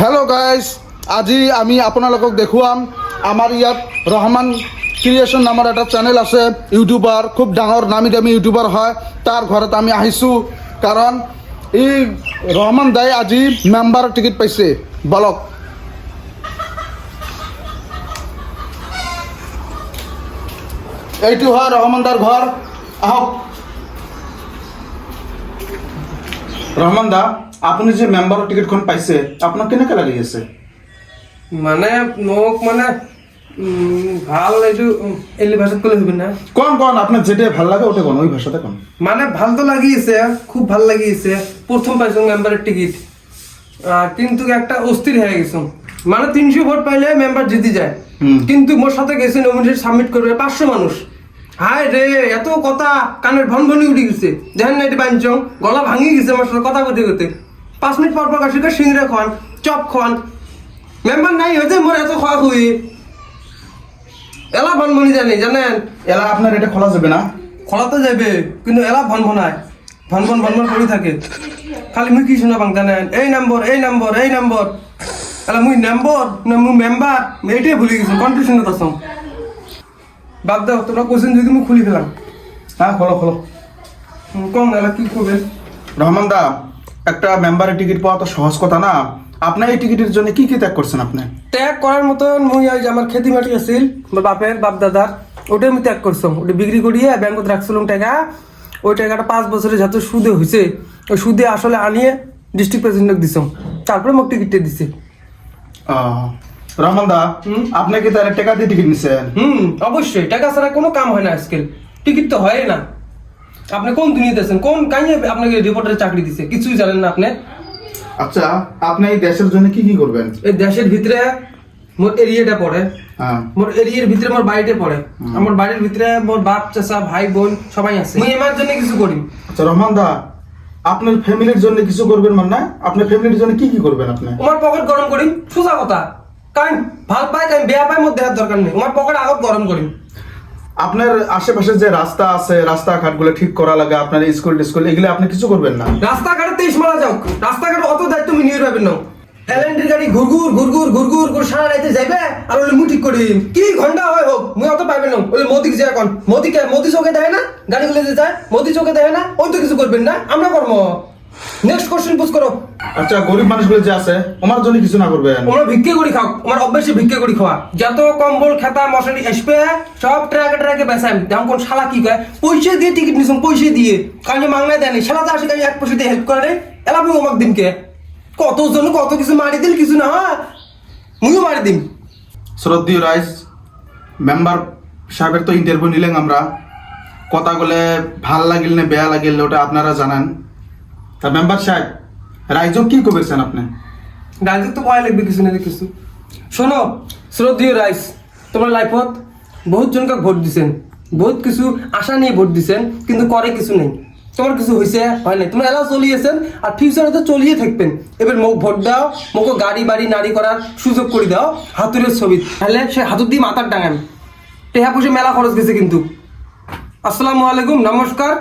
Hello' guys আজি আমি আপোনালোকক দেখুৱাম। আমাৰ ইয়াত ৰহমান ক্ৰিয়েশ্যন নামৰ এটা চেনেল আছে। ইউটিউবাৰ খুব ডাঙৰ নামী দামী ইউটিউবাৰ হয়। তাৰ ঘৰত আমি আহিছোঁ। কাৰণ, এই ৰহমান দাই আজি মেম্বাৰৰ টিকেট পাইছে। বলক। এইটো হয় ৰহমান দাৰ ঘৰ। আহক। ৰহমান দা। আপুনি যে মেম্বাৰৰ টিকেটখন পাইছে আপোনাক কেনেকৈ লাগি আছে? মানে মোক মানে ভালো এইটো এলি ভাষাত ক'লে হবে না। কোন কোন আপনার যেটা ভালো লাগে ওটা কোন ওই ভাষাতে কোন? মানে ভালো তো লাগিয়েছে খুব ভালো লাগিয়েছে প্রথম পাইছো মেম্বারের টিকিট কিন্তু একটা অস্থির হয়ে গেছো। মানে তিনশো ভোট পাইলে মেম্বার জিতে যায়। কিন্তু মোর সাথে গেছে নমিনেশন সাবমিট করবে পাঁচশো মানুষ হায় রে এত কথা কানের ভন ভনি উঠে গেছে। দেখেন না এটি বাঞ্চং গলা ভাঙিয়ে গেছে আমার সাথে কথা করতে করতে পাঁচ মিনিট পর পর কাশি সিংড়া খান চপ খান মেম্বার নাই হয়েছে মোর এত খাওয়া খুই এলা ভন ভনি জানি জানেন? এলা আপনার এটা খোলা যাবে না? খোলাতে যাবে কিন্তু এলা ভন ভনায় ভন ভন ভন ভন করে থাকে। খালি মুই কি শোনা বাং জানেন এই নম্বর এই নম্বর এই নম্বর। এলা মুই নম্বর না মুই মেম্বার? এইটাই ভুলে গেছি কনফিউশনত আছো। বাদ দাও তোমরা কোশ্চেন যদি মুই খুলি ফেলাম। হ্যাঁ খোলো খোলো। কম এলা কি করবে? রহমান দা একটা মেম্বারের টিকিট পাওয়া তো সহজ কথা না। আপনার এই টিকিটের জন্য কি কি ত্যাগ করছেন আপনি? ত্যাগ করার মতন মুই ওই যে আমার খেতি মাটি আছিল বাপের বাপ দাদার ওটাই আমি ত্যাগ করছিলাম ওটা বিক্রি করিয়ে ব্যাংকত রাখছিলাম টাকা। ওই টাকাটা পাঁচ বছরে যত সুদে হয়েছে ওই সুদে আসলে আনিয়ে ডিস্ট্রিক্ট প্রেসিডেন্টকে দিছিলাম তারপরে মোক টিকিটটা দিছে। রহমান দা আপনি কি তাহলে টাকা দিয়ে টিকিট নিছেন? হুম অবশ্যই। টাকা ছাড়া কোনো কাম হয় না আজকাল। টিকিট তো হয় না। আপনি কোন কোন কাইয়ে আপনাকে রিপোর্টারের চাকরি দিছে? কিছুই জানেন না আপনি। আচ্ছা আপনি এই দেশের জন্য কি কি করবেন? এই দেশের ভিতরে মোর এরিয়াটা পড়ে। হ্যাঁ। মোর এরিয়ার ভিতরে মোর পড়ে। আমার বাড়ির ভিতরে মোর বাপ চাচা ভাই বোন সবাই আছে। এমার জন্য কিছু করি। আচ্ছা রহমান দা আপনার ফ্যামিলির জন্য কিছু করবেন মানে? আপনার ফ্যামিলির জন্য কি কি করবেন আপনি? আমার পকেট গরম করি। সোজা কথা। কারণ ভালো পাই কারণ বেয়া পাই দেওয়ার দরকার নেই। আমার পকেট আগত গরম করি আপনার আশেপাশে যে রাস্তা আছে রাস্তাঘাটগুলো ঠিক করা লাগে আপনার স্কুল টিস্কুল এগুলো আপনি কিছু করবেন না। রাস্তাঘাটে তেইশ মারা যাও রাস্তাঘাটে অত দায়িত্ব আমি নিয়ে পাবেন না। এলএনডির গাড়ি ঘুরঘুর ঘুরঘুর ঘুরঘুর করে সারা রাইতে যাইবে আর ওলে মুই ঠিক করি। কি ঘণ্টা হয় হোক মুই অত পাইবেন না। ওলে মোদি যে এখন মোদি কে মোদি চোখে দেয় না? গাড়িগুলো যে যায় মোদি চোখে দেয় না? ওই তো কিছু করবেন না? আমরা কর্ম নেক্সট কোশ্চেন পুষ করো। আচ্ছা গরিব মানুষগুলো যে আছে আমার জন্য কিছু না তোমরা ভিক্ষে করি খাও আমার অভ্যাসে ভিক্ষে করি খাওয়া। যত কম্বল খেতা মশারি আসবে সব ট্রাকে ট্রাকে বেসাম যেমন কোন শালা কি কয় পয়সা দিয়ে টিকিট নিছম পয়সা দিয়ে। দেয়নি শালা তো আসে কাজে এক পয়সা দিয়ে হেল্প করে রে। এলা আমি অমাক দিনকে কত জন কত কিছু মারি দিল কিছু না হ্যাঁ? মুইও মারি দিম। শ্রদ্ধীয় রাইস মেম্বার সাহেবের তো ইন্টারভিউ নিলেন আমরা। কথা বলে ভালো লাগিল না বেয়া লাগিল ওটা আপনারা জানান। তা মেম্বার সাহেব, রাইজক কি করেছেন আপনি? রাইজের তো ভয় লাগবে কিছু না কিছু। শোনো, শ্রদ্ধীয় রাইস তোমার লাইফত বহুত জনকে ভোট দিছেন। বহুত কিছু আশা নিয়ে ভোট দিছেন, কিন্তু করে কিছু নেই। তোমার কিছু হয়েছে হয় নাই। তোমরা এলাও চলিয়েছেন আর ফিউচারে তো চলিয়ে থাকবেন। এবার মোক ভোট দাও, মোক গাড়ি বাড়ি নারী করার সুযোগ করে দাও হাতুরের ছবি তাহলে সে হাতুর দিয়ে মাথার ডাঙান। টেহা পয়সা মেলা খরচ গেছে কিন্তু। আসসালামু আলাইকুম, নমস্কার।